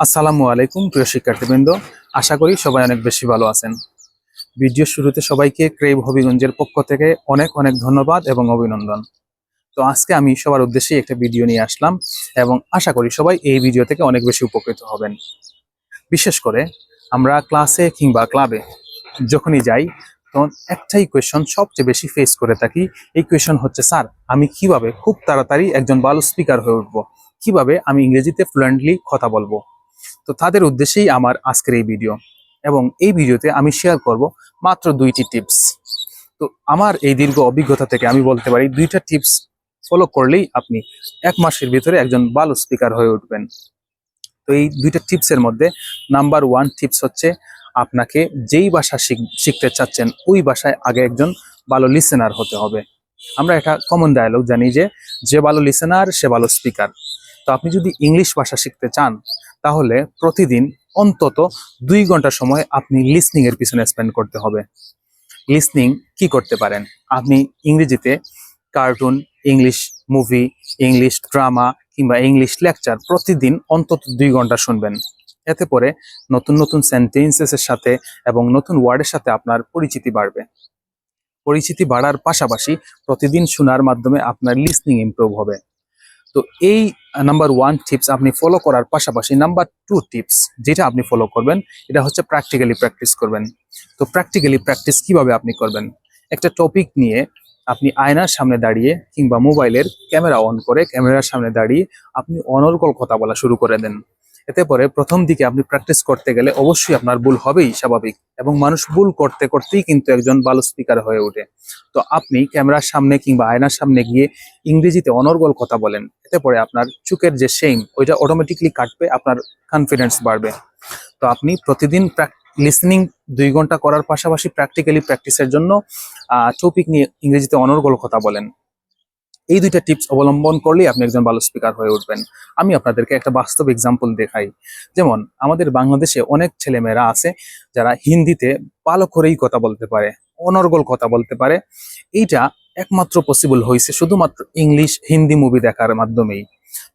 আসসালামু আলাইকুম, প্রিয় শিক্ষার্থীবৃন্দ। আশা করি সবাই অনেক বেশি ভালো আছেন। ভিডিও শুরুতে সবাইকে ক্রেভ হবিগঞ্জের পক্ষ থেকে অনেক অনেক ধন্যবাদ এবং অভিনন্দন। তো আজকে আমি সবার উদ্দেশ্যে একটা ভিডিও নিয়ে আসলাম এবং আশা করি সবাই এই ভিডিও থেকে অনেক বেশি উপকৃত হবেন। বিশেষ করে আমরা ক্লাসে কিংবা ক্লাবে যখনই যাই, তখন একটাই কোয়েশন সবচেয়ে বেশি ফেস করে থাকি। এই কোয়েশন হচ্ছে, স্যার, আমি কীভাবে খুব তাড়াতাড়ি একজন ভালো স্পিকার হয়ে উঠবো? কীভাবে আমি ইংরেজিতে ফ্লুয়েন্টলি কথা বলব? তো তাদের উদ্দেশ্যেই আমার আজকের এই ভিডিও। এবং এই ভিডিওতে আমি শেয়ার করব মাত্র দুইটি টিপস তো আমার এই দীর্ঘ অভিজ্ঞতা থেকে আমি বলতে পারি, দুইটা টিপস ফলো করলেই আপনি এক মাসের ভিতরে একজন ভালো স্পিকার হয়ে উঠবেন। তো এই দুইটা টিপসের মধ্যে নাম্বার ওয়ান টিপস হচ্ছে, আপনাকে যেই ভাষা শিখ- শিখতে চাচ্ছেন, ওই ভাষায় আগে একজন ভালো লিসেনার হতে হবে। আমরা একটা কমন ডায়ালগ জানি যে যে ভালো লিসেনার সে ভালো স্পিকার তো আপনি যদি ইংলিশ ভাষা শিখতে চান, তাহলে প্রতিদিন অন্তত দুই ঘণ্টা সময় আপনি লিসনিং এর পিছনে স্পেন্ড করতে হবে। লিসনিং কি করতে পারেন? আপনি ইংরেজিতে cartoon English movie English drama কিংবা ইংলিশ লেকচার প্রতিদিন অন্তত দুই ঘণ্টা শুনবেন। এতে পরে নতুন নতুন সেন্টেন্সেসের সাথে এবং নতুন ওয়ার্ডের সাথে আপনার পরিচিতি বাড়বে। পরিচিতি বাড়ার পাশাপাশি প্রতিদিন শোনার মাধ্যমে আপনার লিসনিং ইমপ্রুভ হবে। তো এই নাম্বার ওয়ান টিপস আপনি ফলো করার পাশাপাশি নাম্বার টু টিপস যেটা আপনি ফলো করবেন, এটা হচ্ছে প্র্যাকটিক্যালি প্র্যাকটিস করবেন। তো প্র্যাকটিক্যালি প্র্যাকটিস কীভাবে আপনি করবেন? একটা টপিক নিয়ে আপনি আয়নার সামনে দাঁড়িয়ে কিংবা মোবাইলের ক্যামেরা অন করে ক্যামেরার সামনে দাঁড়িয়ে আপনি অনর্গল কথা বলা শুরু করে দেন। এতে পরে প্রথম দিকে আপনি প্র্যাকটিস করতে গেলে অবশ্যই আপনার ভুল হবেই স্বাভাবিক এবং মানুষ ভুল করতে করতেই কিন্তু একজন ভালো স্পিকার হয়ে ওঠে। তো আপনি ক্যামেরার সামনে কিংবা আয়নার সামনে গিয়ে ইংরেজিতে অনর্গল কথা বলেন, এতে পরে আপনার চুকের যে শেম ওইটা অটোমেটিকলি কাটবে, আপনার কনফিডেন্স বাড়বে। তো আপনি প্রতিদিন লিসনিং দুই ঘণ্টা করার পাশাপাশি প্র্যাকটিক্যালি প্র্যাকটিসের জন্য টপিক নিয়ে ইংরেজিতে অনর্গল কথা বলেন। এই দুইটা টিপস অবলম্বন করলেই আপনি একজন ভালো স্পিকার হয়ে উঠবেন। আমি আপনাদেরকে একটা বাস্তব এক্সাম্পল দেখাই। যেমন, আমাদের বাংলাদেশে অনেক ছেলেমেয়েরা আছে যারা হিন্দিতে ভালো করেই কথা বলতে পারে, অনর্গল কথা বলতে পারে। এইটা একমাত্র পসিবল হয়েছে শুধুমাত্র ইংলিশ হিন্দি মুভি দেখার মাধ্যমেই।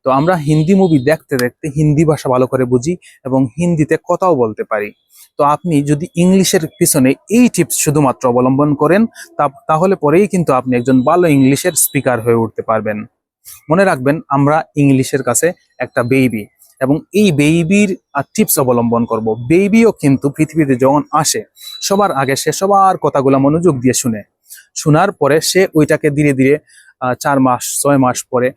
তো আমরা হিন্দি মুভি দেখতে দেখতে হিন্দি ভাষা ভালো করে বুঝি এবং হিন্দিতে কথাও বলতে পারি। তো আপনি যদি ইংলিশের পিছনে এই টিপস শুধুমাত্র অবলম্বন করেন তাহলে পরেই কিন্তু আপনি একজন ভালো ইংলিশের স্পিকার হয়ে উঠতে পারবেন। মনে রাখবেন, আমরা ইংলিশের কাছে একটা বেবি এবং এই বেবির টিপস অবলম্বন করব। বেবিও কিন্তু পৃথিবীতে যখন আসে, সবার আগে সে সবার কথাগুলো মনোযোগ দিয়ে শুনে। শোনার পরে সে ওইটাকে ধীরে ধীরে চার মাস, ছয় মাস পরে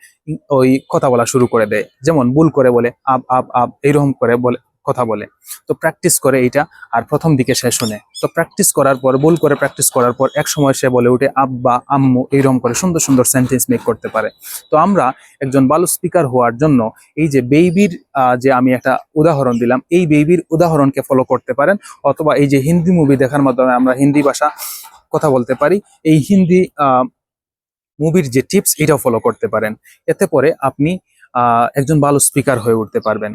ওই কথা বলা শুরু করে দেয়। যেমন ভুল করে বলে, আব আব আব, এইরকম করে বলে, কথা বলে। তো প্র্যাকটিস করে এইটা আর প্রথম দিকে সে শুনে। তো প্র্যাকটিস করার পর, ভুল করে প্র্যাকটিস করার পর এক সময় সে বলে উঠে আব্বা, আম্মু, এইরকম করে সুন্দর সুন্দর সেন্টেন্স মেক করতে পারে। তো আমরা একজন ভালো স্পিকার হওয়ার জন্য এই যে বেবির যে আমি একটা উদাহরণ দিলাম, এই বেবির উদাহরণকে ফলো করতে পারেন। অথবা এই যে হিন্দি মুভি দেখার মাধ্যমে আমরা হিন্দি ভাষা কথা বলতে পারি। এই হিন্দি মুভির যে টিপস, এটাও ফলো করতে পারেন। এতে পরে আপনি একজন ভালো স্পিকার হয়ে উঠতে পারবেন।